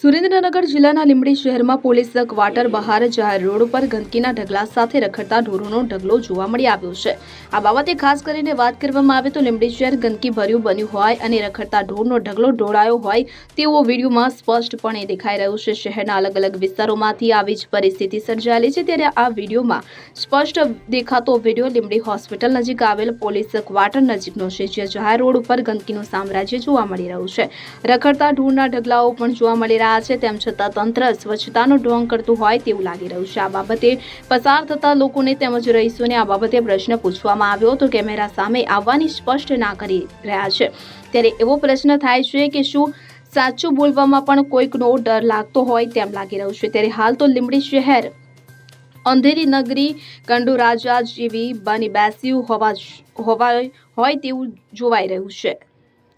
સુરેન્દ્રનગર જિલ્લાના લીંબડી શહેરમાં police quarter બહાર જાહેર રોડ ઉપર ગંદકીના ઢગલા સાથે રખડતા ઢોરોનો ઢગલો જોવા મળી આવ્યો છે. આ બાબતે ખાસ કરીને વાત કરવામાં આવે તો લીંબડી શહેર ગંદકી ભર્યું બન્યું હોય અને રખડતા ઢોરનો ઢગલો ઢોળાયો હોય તેવો વિડીયોમાં સ્પષ્ટપણે દેખાઈ રહ્યું છે. શહેરના અલગ અલગ વિસ્તારોમાંથી આવી જ પરિસ્થિતિ સર્જાયેલી છે. ત્યારે આ વિડીયોમાં સ્પષ્ટ દેખાતો વીડિયો લીંબડી હોસ્પિટલ નજીક આવેલ પોલીસ ક્વાર્ટર નજીકનો છે, જ્યાં જાહેર રોડ ઉપર ગંદકીનું સામ્રાજ્ય જોવા મળી રહ્યું છે. રખડતા ઢોરના ઢગલાઓ પણ જોવા મળી રહ્યા છે, તેમ છતાં તંત્ર સ્વચ્છતાનો ઢોંગ કરતું હોય તેવું લાગી રહ્યું છે. આ બાબતે પસાર થતા લોકોને તેમજ રહીશોને આ બાબતે પ્રશ્ન પૂછવામાં આવ્યો તો કેમેરા સામે આવવાની સ્પષ્ટ ના કરી રહ્યા છે. ત્યારે એવો પ્રશ્ન થાય છે કે શું સાચું બોલવામાં પણ કોઈકનો ડર લાગતો હોય તેમ લાગી રહ્યું છે. ત્યારે હાલ તો લીંબડી શહેર, અંધેરી નગરી, કંડુ રાજા જેવી બની બેસ્યું હોવા હોય તેવું જોવાઈ રહ્યું છે.